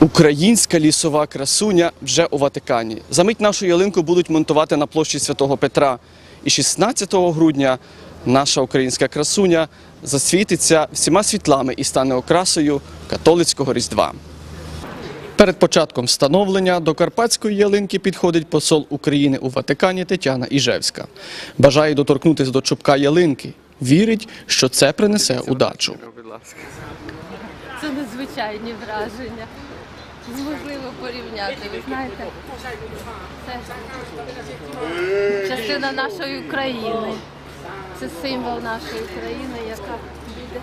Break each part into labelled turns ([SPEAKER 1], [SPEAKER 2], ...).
[SPEAKER 1] Українська лісова красуня вже у Ватикані. Замить нашу ялинку будуть монтувати на площі Святого Петра. І 16 грудня наша українська красуня засвітиться всіма світлами і стане окрасою католицького Різдва. Перед початком встановлення до карпатської ялинки підходить посол України у Ватикані Тетяна Іжевська. Бажає доторкнутися до чубка ялинки. Вірить, що це принесе удачу.
[SPEAKER 2] Це надзвичайні враження. Неможливо порівняти, ви знаєте. Це частина нашої України. Це символ нашої країни, яка буде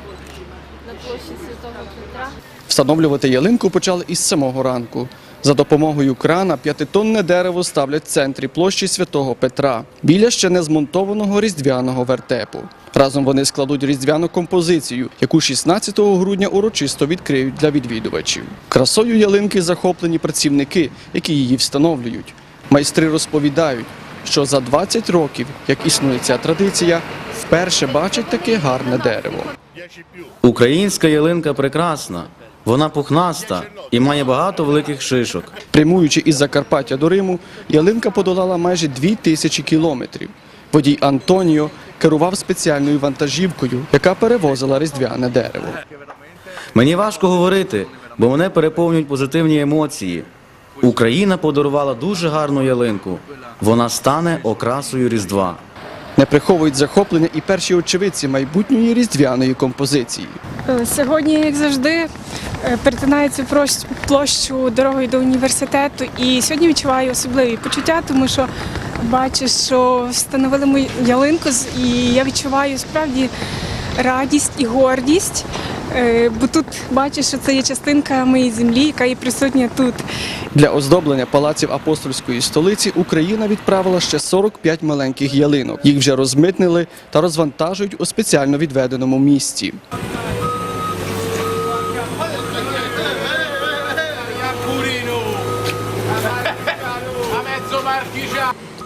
[SPEAKER 2] на площі Святого Петра.
[SPEAKER 1] Встановлювати ялинку почали із самого ранку. За допомогою крана п'ятитонне дерево ставлять в центрі площі Святого Петра біля ще не змонтованого різдвяного вертепу. Разом вони складуть різдвяну композицію, яку 16 грудня урочисто відкриють для відвідувачів. Красою ялинки захоплені працівники, які її встановлюють. Майстри розповідають, що за 20 років, як існує ця традиція, вперше бачать таке гарне дерево.
[SPEAKER 3] Українська ялинка прекрасна, вона пухнаста і має багато великих шишок.
[SPEAKER 1] Прямуючи із Закарпаття до Риму, ялинка подолала майже дві тисячі кілометрів. Водій Антоніо керував спеціальною вантажівкою, яка перевозила різдвяне дерево.
[SPEAKER 3] Мені важко говорити, бо мене переповнюють позитивні емоції. Україна подарувала дуже гарну ялинку. Вона стане окрасою Різдва.
[SPEAKER 1] Не приховують захоплення і перші очевидці майбутньої різдвяної композиції.
[SPEAKER 4] Е, Сьогодні, як завжди, е, перетинаю цю площу дорогою до університету, і сьогодні відчуваю особливі почуття, тому що бачу, що встановили мою ялинку, і я відчуваю справді радість і гордість, е, бо тут бачу, що це є частинка моєї землі, яка є присутня тут.
[SPEAKER 1] Для оздоблення палаців апостольської столиці Україна відправила ще 45 маленьких ялинок. Їх вже розмитнили та розвантажують у спеціально відведеному місці.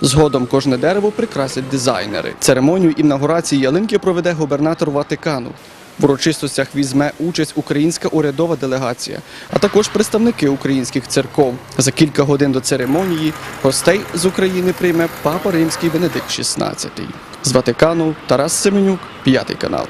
[SPEAKER 1] Згодом кожне дерево прикрасять дизайнери. Церемонію інаугурації ялинки проведе губернатор Ватикану. В урочистостях візьме участь українська урядова делегація, а також представники українських церков. За кілька годин до церемонії гостей з України прийме папа римський Венедикт XVI. З Ватикану Тарас Семенюк, п'ятий канал.